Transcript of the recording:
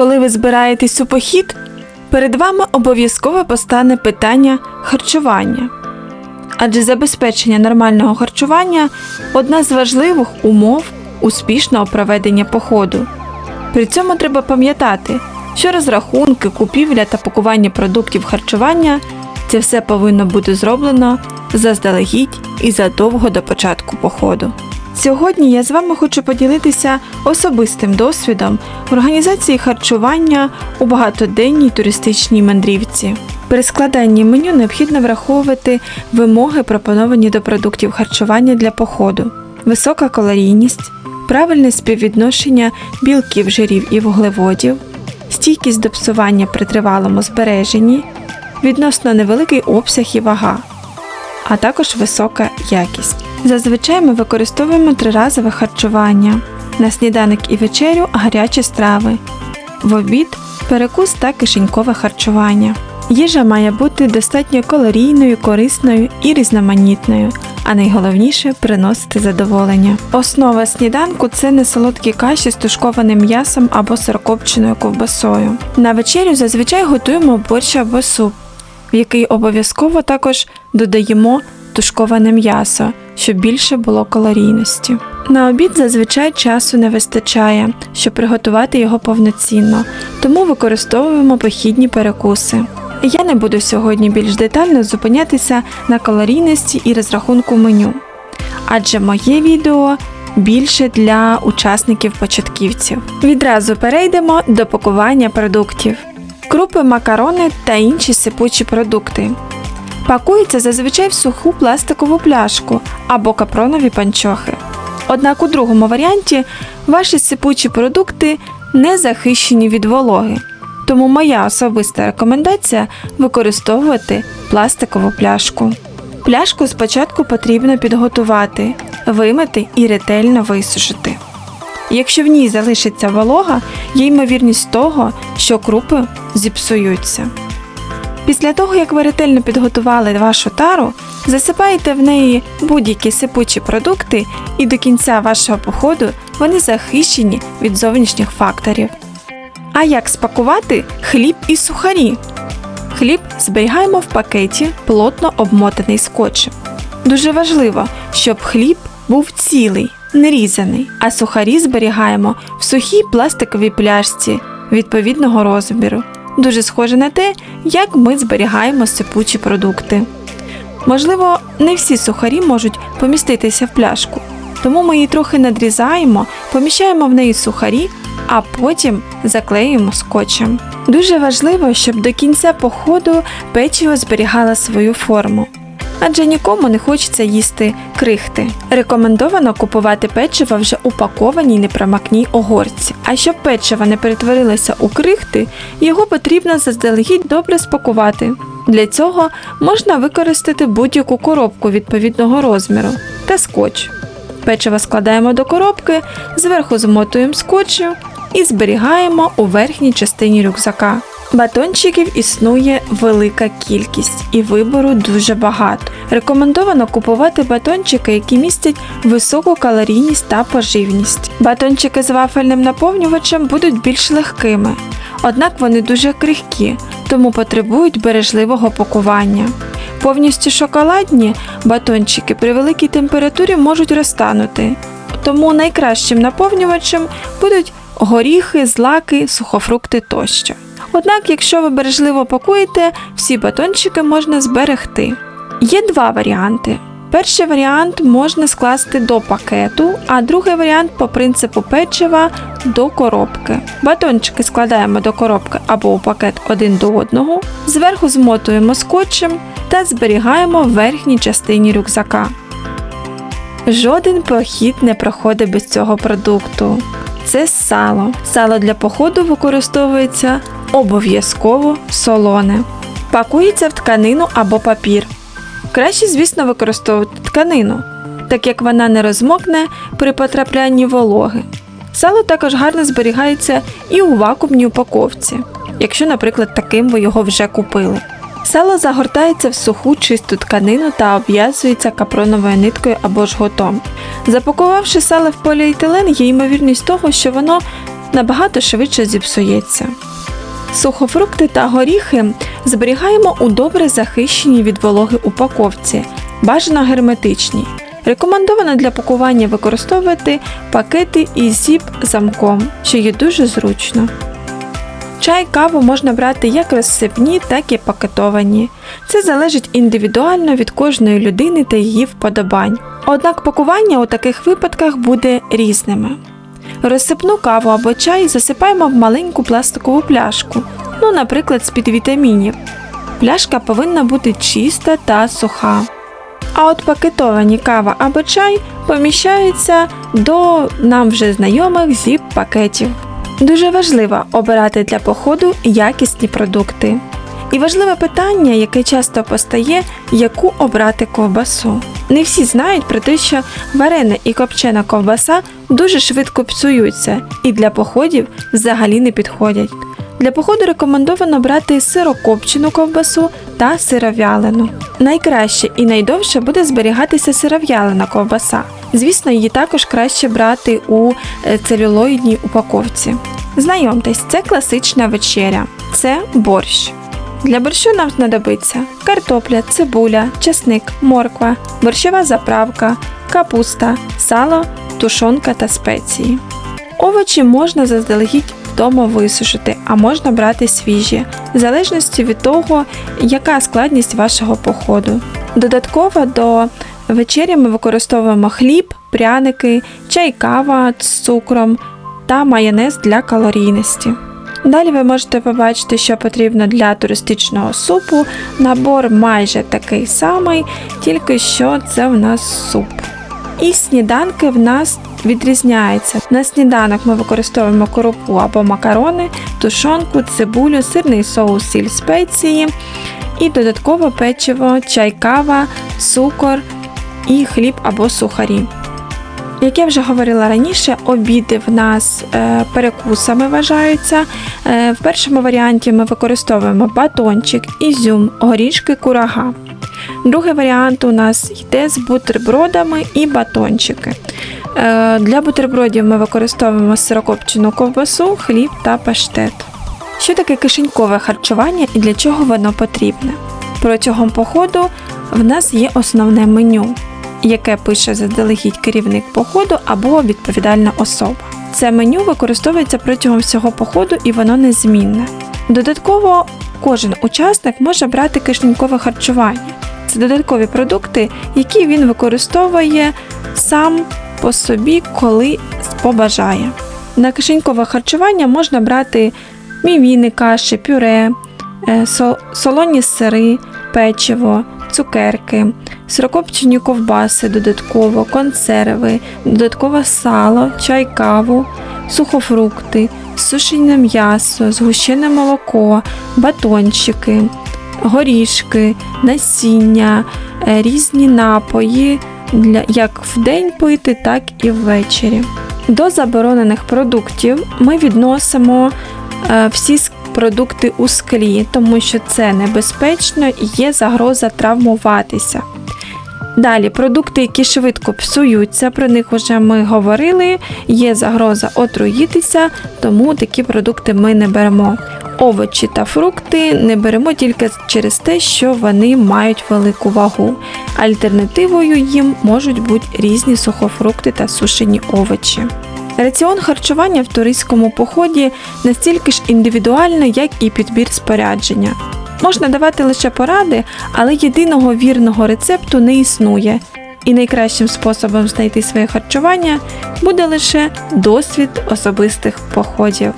Коли ви збираєтесь у похід, перед вами обов'язково постане питання харчування. Адже забезпечення нормального харчування одна з важливих умов успішного проведення походу. При цьому треба пам'ятати, що розрахунки, купівля та пакування продуктів харчування це все повинно бути зроблено заздалегідь і задовго до початку походу. Сьогодні я з вами хочу поділитися особистим досвідом організації харчування у багатоденній туристичній мандрівці. При складанні меню необхідно враховувати вимоги, пропоновані до продуктів харчування для походу, висока калорійність, правильне співвідношення білків, жирів і вуглеводів, стійкість до псування при тривалому збереженні, відносно невеликий обсяг і вага, а також висока якість. Зазвичай ми використовуємо триразове харчування на сніданок і вечерю гарячі страви, в обід перекус та кишенькове харчування. Їжа має бути достатньо калорійною, корисною і різноманітною, а найголовніше приносити задоволення. Основа сніданку це несолодкі каші з тушкованим м'ясом або сирокопченою ковбасою. На вечерю зазвичай готуємо борщ або суп, в який обов'язково також додаємо тушковане м'ясо, щоб більше було калорійності. На обід зазвичай часу не вистачає, щоб приготувати його повноцінно, тому використовуємо похідні перекуси. Я не буду сьогодні більш детально зупинятися на калорійності і розрахунку меню, адже моє відео більше для учасників-початківців. Відразу перейдемо до пакування продуктів. Крупи, макарони та інші сипучі продукти. Пакується зазвичай в суху пластикову пляшку або капронові панчохи. Однак у другому варіанті ваші сипучі продукти не захищені від вологи. Тому моя особиста рекомендація використовувати пластикову пляшку. Пляшку спочатку потрібно підготувати, вимити і ретельно висушити. Якщо в ній залишиться волога, є ймовірність того, що крупи зіпсуються. Після того, як ви ретельно підготували вашу тару, засипаєте в неї будь-які сипучі продукти, і до кінця вашого походу вони захищені від зовнішніх факторів. А як спакувати хліб і сухарі? Хліб зберігаємо в пакеті, плотно обмотаний скотчем. Дуже важливо, щоб хліб був цілий, не різаний, а сухарі зберігаємо в сухій пластиковій пляшці відповідного розміру. Дуже схоже на те, як ми зберігаємо сипучі продукти. Можливо, не всі сухарі можуть поміститися в пляшку, тому ми її трохи надрізаємо, поміщаємо в неї сухарі, а потім заклеюємо скотчем. Дуже важливо, щоб до кінця походу печиво зберігало свою форму. Адже нікому не хочеться їсти крихти. Рекомендовано купувати печиво вже упакованій непромакній огорці. А щоб печиво не перетворилося у крихти, його потрібно заздалегідь добре спакувати. Для цього можна використати будь-яку коробку відповідного розміру та скотч. Печиво складаємо до коробки, зверху змотуємо скотчем і зберігаємо у верхній частині рюкзака. Батончиків існує велика кількість і вибору дуже багато. Рекомендовано купувати батончики, які містять високу калорійність та поживність. Батончики з вафельним наповнювачем будуть більш легкими, однак вони дуже крихкі, тому потребують бережливого пакування. Повністю шоколадні батончики при великій температурі можуть розтанути, тому найкращим наповнювачем будуть горіхи, злаки, сухофрукти тощо. Однак, якщо ви бережливо пакуєте, всі батончики можна зберегти. Є два варіанти. Перший варіант можна скласти до пакету, а другий варіант по принципу печива до коробки. Батончики складаємо до коробки або у пакет один до одного, зверху змотуємо скотчем та зберігаємо в верхній частині рюкзака. Жоден похід не проходить без цього продукту. Це сало. Сало для походу використовується обов'язково солоне. Пакується в тканину або папір. Краще, звісно, використовувати тканину, так як вона не розмокне при потраплянні вологи. Сало також гарно зберігається і у вакуумній упаковці, якщо, наприклад, таким ви його вже купили. Сало загортається в суху чисту тканину та обв'язується капроновою ниткою або жгутом. Запакувавши сало в поліетилен, є ймовірність того, що воно набагато швидше зіпсується. Сухофрукти та горіхи зберігаємо у добре захищеній від вологи упаковці, бажано герметичній. Рекомендовано для пакування використовувати пакети із зіп-замком, що є дуже зручно. Чай, каву можна брати як розсипні, так і пакетовані. Це залежить індивідуально від кожної людини та її вподобань. Однак пакування у таких випадках буде різними. Розсипну каву або чай засипаємо в маленьку пластикову пляшку, ну, наприклад, з-під вітамінів. Пляшка повинна бути чиста та суха. А от пакетовані кава або чай поміщаються до нам вже знайомих зіп-пакетів. Дуже важливо обирати для походу якісні продукти. І важливе питання, яке часто постає, яку обрати ковбасу. Не всі знають про те, що варена і копчена ковбаса дуже швидко псуються і для походів взагалі не підходять. Для походу рекомендовано брати сирокопчену ковбасу та сировялену. Найкраще і найдовше буде зберігатися сиров'ялена ковбаса. Звісно, її також краще брати у е, целюлоїдній упаковці. Знайомтесь, це класична вечеря. Це борщ. Для борщу нам знадобиться картопля, цибуля, чесник, морква, борщова заправка, капуста, сало, тушонка та спеції. Овочі можна заздалегідь вдома висушити, а можна брати свіжі, в залежності від того, яка складність вашого походу. Додатково до вечері ми використовуємо хліб, пряники, чай, кава з цукром та майонез для калорійності. Далі ви можете побачити, що потрібно для туристичного супу. Набор майже такий самий, тільки що це в нас суп. І сніданки в нас відрізняються. На сніданок ми використовуємо коропу або макарони, тушонку, цибулю, сирний соус, сіль спеції і додатково печиво, чай, кава, цукор і хліб або сухарі. Як я вже говорила раніше, обіди в нас е, перекусами вважаються. Е, в першому варіанті ми використовуємо батончик, ізюм, горішки, курага. Другий варіант у нас йде з бутербродами і батончики. Е, для бутербродів ми використовуємо сирокопчену ковбасу, хліб та паштет. Що таке кишенькове харчування і для чого воно потрібне? Протягом походу в нас є основне меню яке пише заздалегідь керівник походу або відповідальна особа. Це меню використовується протягом всього походу і воно незмінне. Додатково кожен учасник може брати кишенькове харчування. Це додаткові продукти, які він використовує сам по собі, коли побажає. На кишенькове харчування можна брати мівіни, каші, пюре, е, солоні сири, печиво, цукерки, сирокопчені ковбаси додатково, консерви, додаткове сало, чай, каву, сухофрукти, сушене м'ясо, згущене молоко, батончики, горішки, насіння, е, різні напої, для, як день пити, так і ввечері. До заборонених продуктів ми відносимо е, всі продукти у склі, тому що це небезпечно і є загроза травмуватися. Далі продукти, які швидко псуються, про них вже ми говорили, є загроза отруїтися, тому такі продукти ми не беремо. Овочі та фрукти не беремо тільки через те, що вони мають велику вагу. Альтернативою їм можуть бути різні сухофрукти та сушені овочі. Раціон харчування в туристському поході настільки ж індивідуальний, як і підбір спорядження. Можна давати лише поради, але єдиного вірного рецепту не існує, і найкращим способом знайти своє харчування буде лише досвід особистих походів.